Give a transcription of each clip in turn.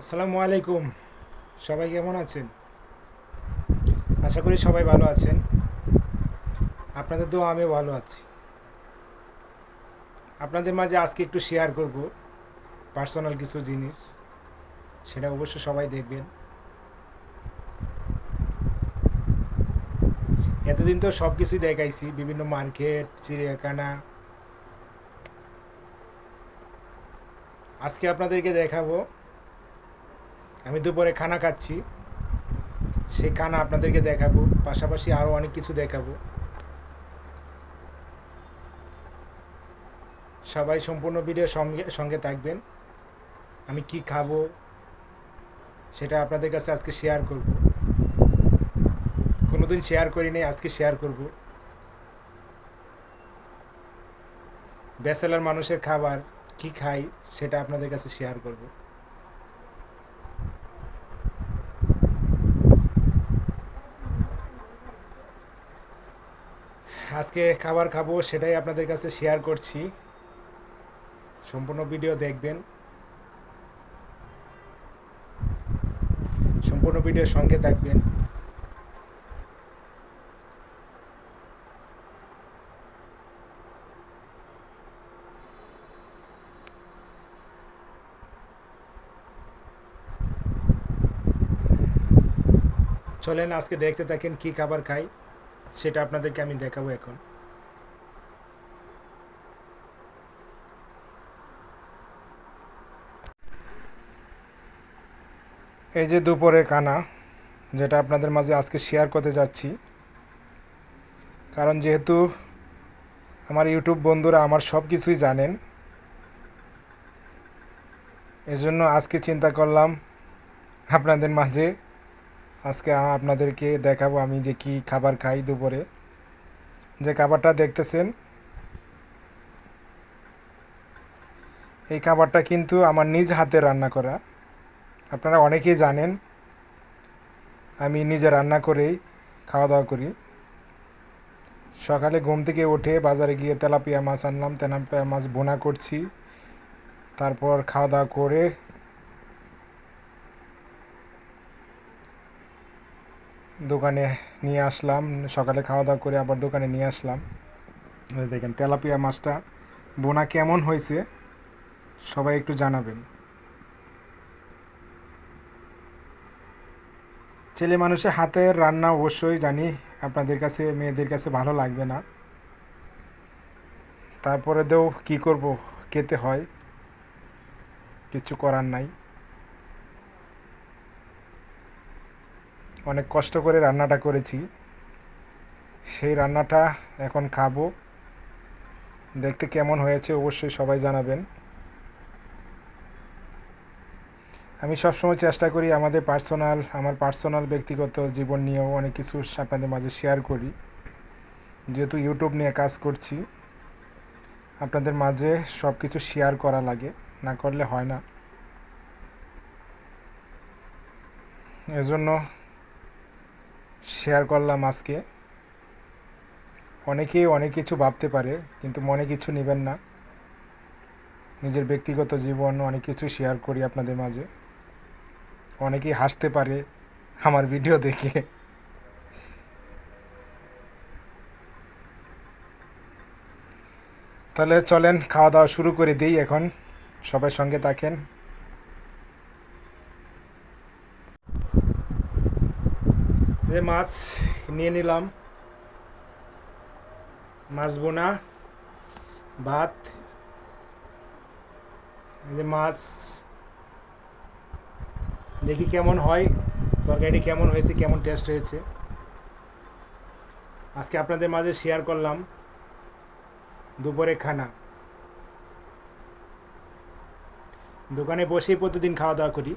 আসসালামু আলাইকুম। সবাই কেমন আছেন? আশা করি সবাই ভালো আছেন। আপনাদের তো আমিও ভালো আছি। আপনাদের মাঝে আজকে একটু শেয়ার করব পার্সোনাল কিছু জিনিস। সেটা অবশ্য সবাই দেখবেন। এতদিন তো সব কিছুই দেখাইছি। বিভিন্ন মার্কেট চিড়িয়াখানা। আজকে আপনাদেরকে দেখাবো আমি দুপুরে খানা খাচ্ছি। সেই খানা আপনাদেরকে দেখাবো, পাশাপাশি আরও অনেক কিছু দেখাবো। সবাই সম্পূর্ণ ভিডিও সঙ্গে সঙ্গে থাকবেন। আমি কি খাব, সেটা আপনাদের কাছে আজকে শেয়ার করব। কোনোদিন শেয়ার করি করিনি আজকে শেয়ার করব। ব্যাচেলার মানুষের খাবার কি খাই সেটা আপনাদের কাছে শেয়ার করব। আজকে খাবার খাব সেটাই আপনাদের কাছে শেয়ার করছি। সম্পূর্ণ ভিডিও দেখবেন। সম্পূর্ণ ভিডিওর সঙ্গে থাকবেন। চলেন আজকে দেখতে থাকেন কি খাবার খাই। সেটা আপনাদেরকে আমি দেখাবো এখন। এই যে দুপুরে কানা যেটা আপনাদের মাঝে আজকে শেয়ার করতে যাচ্ছি। কারণ যেহেতু আমার ইউটিউব বন্ধুরা আমার সব কিছুই জানেন, এজন্য আজকে চিন্তা করলাম আপনাদের মাঝে আজকে আপনাদেরকে দেখাবো আমি যে কি খাবার খাই দুপুরে। যে খাবারটা দেখতেছেন, এই খাবারটা কিন্তু আমার নিজ হাতে রান্না করা। আপনারা অনেকেই জানেন, আমি নিজে রান্না করেই খাওয়া দাওয়া করি। সকালে ঘুম থেকে উঠে বাজারে গিয়ে তেলাপিয়া মাছ আনলাম, তেলাপিয়া মাছ বোনা করছি। তারপর খাওয়া দাওয়া করে দোকানে নিয়ে আসলাম, সকালে খাওয়া দাওয়া করে আবার দোকানে নিয়ে আসলাম। দেখেন, তেলাপিয়া মাছটা, বোনা কেমন হয়েছে, সবাই একটু জানাবেন। ছেলে মানুষের হাতের রান্না অবশ্যই জানি, আপনাদের কাছে, মেয়েদের কাছে ভালো লাগবে না। তারপরে দেও কী করব, খেতে হয়, কিছু করার নাই। অনেক কষ্ট করে রান্নাটা করেছি। সেই রান্নাটা এখন খাব। দেখতে কেমন হয়েছে অবশ্যই সবাই জানাবেন। আমি সবসময় চেষ্টা করি আমাদের পার্সোনাল, আমার পার্সোনাল ব্যক্তিগত জীবন নিয়েও অনেক কিছু আপনাদের মাঝে শেয়ার করি। যেহেতু ইউটিউব নিয়ে কাজ করছি, আপনাদের মাঝে সব কিছু শেয়ার করা লাগে, না করলে হয় না। এজন্য শেয়ার করলাম আজকে। অনেকেই অনেক কিছু ভাবতে পারে, কিন্তু মনে কিছু নেবেন না। নিজের ব্যক্তিগত জীবন, অনেক কিছু শেয়ার করি আপনাদের মাঝে। অনেকেই হাসতে পারে আমার ভিডিও দেখে। তাহলে চলেন, খাওয়া দাওয়া শুরু করে দিই এখন। সবাই সঙ্গে থাকেন। যে মাছ, নিয়ে নিলাম। মাছ বোনা, ভাত যে মাছ। দেখি কেমন হয়, তরকারিটি কেমন হয়েছে, কেমন টেস্ট হয়েছে। আজকে আপনাদের মাঝে শেয়ার করলাম দুপুরে খানা। দোকানে বসেই প্রতিদিন খাওয়া দাওয়া করি।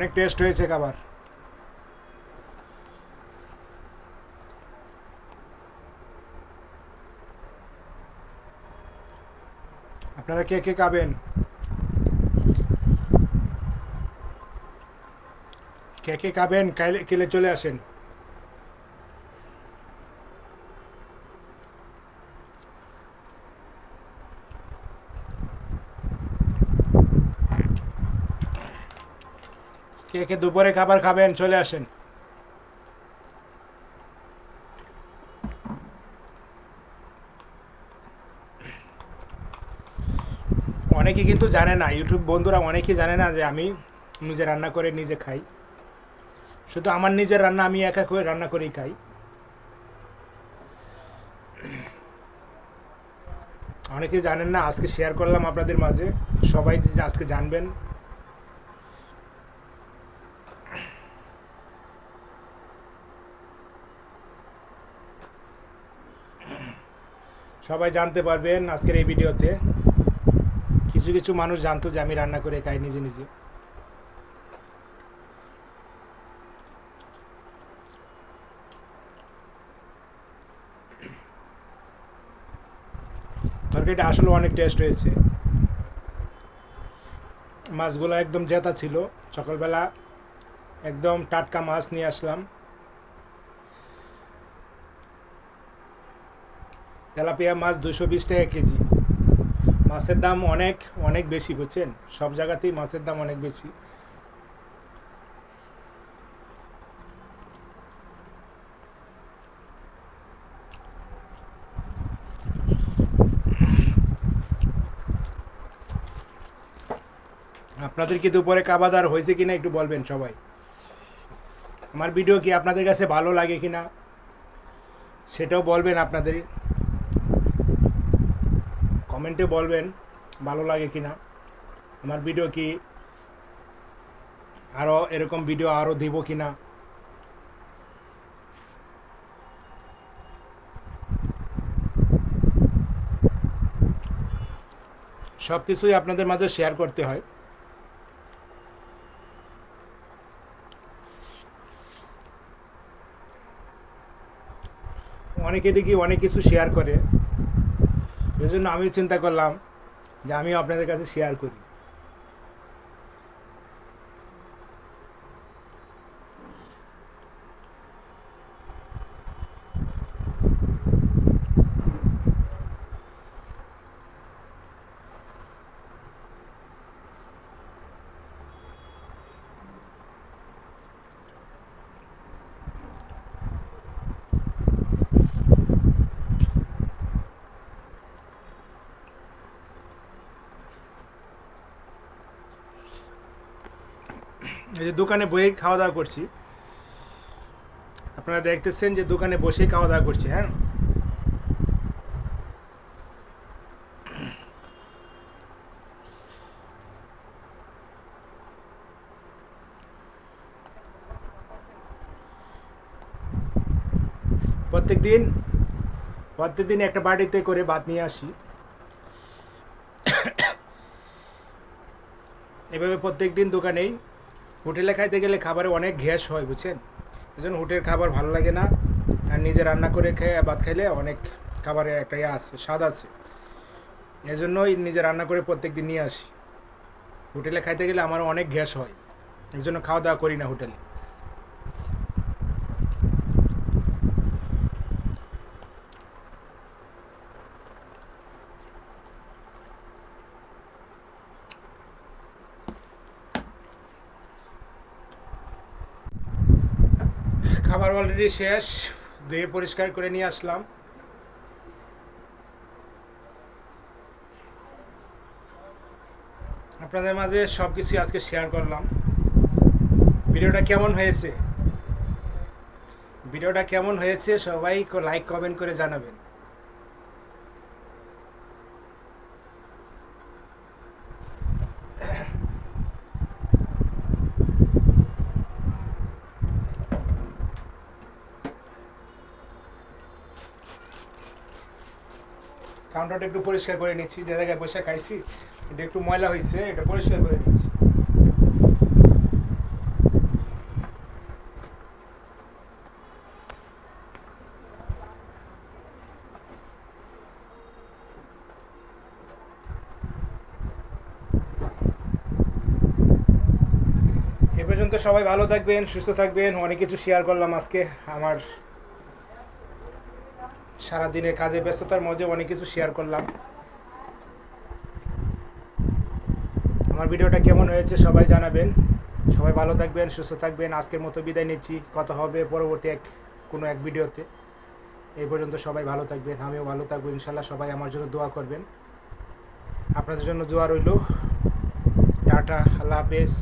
অনেক টেস্ট হয়েছে খাবার। আপনারা কে কে খাবেন? কে কে খাবেন? কাইলে কেলে চলে আসেন। কে কে দুপুরে খাবার খাবেন, চলে আসেন। অনেকে কিন্তু জানে না, ইউটিউব বন্ধুরা অনেকেই জানে না যে আমি নিজে রান্না করে নিজে খাই। শুধু আমার নিজের রান্না, আমি একা করে রান্না করেই খাই। অনেকে জানেন না, আজকে শেয়ার করলাম আপনাদের মাঝে। সবাই আজকে জানবেন। সবাই জানতে পারবেন আজকের এই ভিডিওতে। কিছু কিছু মানুষ জানতো যে আমি রান্না করে, খাই নিজে নিজে। তরকারিটা আসলে অনেক টেস্ট হয়েছে। মাছগুলো একদম জেতা ছিল। সকালবেলা একদম টাটকা মাছ নিয়ে আসলাম। তেলাপিয়া মাছ দুশো বিশ টাকা কেজি। মাছের দাম অনেক অনেক বেশি, বুঝছেন? সব জায়গাতেই মাছের দাম অনেক বেশি। আপনাদের কি দুপুরে কাবাদার হয়েছে কিনা একটু বলবেন সবাই? আমার ভিডিও কি আপনাদের কাছে ভালো লাগে কিনা? সেটাও বলবেন আপনাদের। কমেন্টে বলবেন ভালো লাগে কিনা। আমার ভিডিও কি আরও এরকম ভিডিও আরও দেব কিনা। সব কিছুই আপনাদের মাঝে শেয়ার করতে হয়। অনেকে দেখি অনেক কিছু শেয়ার করে। সেই জন্য আমি চিন্তা করলাম যে আমিও আপনাদের কাছে শেয়ার করি। এই যে দোকানে বসে খাওয়া দাওয়া করছি। আপনারা দেখতেছেন যে দোকানে বসে খাওয়া দাওয়া করছি হ্যাঁ? প্রত্যেক দিন প্রত্যেক দিন একটা বাড়িতে করে ভাত নিয়ে আসি। এভাবে প্রত্যেক দিন দোকানেই হোটেলে খাইতে গেলে খাবারে অনেক গ্যাস হয়, বুঝছেন? এই জন্য হোটেলের খাবার ভালো লাগে না। আর নিজে রান্না করে খেয়ে ভাত খাইলে অনেক খাবারে একটা ইয়ে আছে, স্বাদ আছে। এই জন্যই নিজে রান্না করে প্রত্যেক দিন নিয়ে আসি। হোটেলে খাইতে গেলে আমার অনেক গ্যাস হয় এই জন্য খাওয়া দাওয়া করি না হোটেলে। খাবার অলরেডি শেষ, ধুয়ে পরিষ্কার করে নিয়ে আসলাম। আপনাদের মাঝে সব কিছু আজকে শেয়ার করলাম। ভিডিওটা কেমন হয়েছে? ভিডিওটা কেমন হয়েছে সবাই লাইক কমেন্ট করে জানাবেন। কাউন্টারটা একটু পরিষ্কার করে নিচ্ছি, যে জায়গায় বসে খাইছি, এটা একটু ময়লা হয়েছে এটা পরিষ্কার করে নিচ্ছি। পর্যন্ত সবাই ভালো থাকবেন, সুস্থ থাকবেন, অনেক কিছু শেয়ার করলাম আজকে আমার সারাদিনের কাজে ব্যস্ততার মধ্যে অনেক কিছু শেয়ার করলাম। আমার ভিডিওটা কেমন হয়েছে সবাই জানাবেন। সবাই ভালো থাকবেন, সুস্থ থাকবেন। আজকের মতো বিদায় নিচ্ছি। কথা হবে পরবর্তী এক, কোনো এক ভিডিওতে। এই পর্যন্ত সবাই ভালো থাকবেন। আমিও ভালো থাকব, ইনশাল্লাহ সবাই আমার জন্য দোয়া করবেন। আপনাদের জন্য দোয়া রইল। টাটা, আল্লাহ হাফেজ।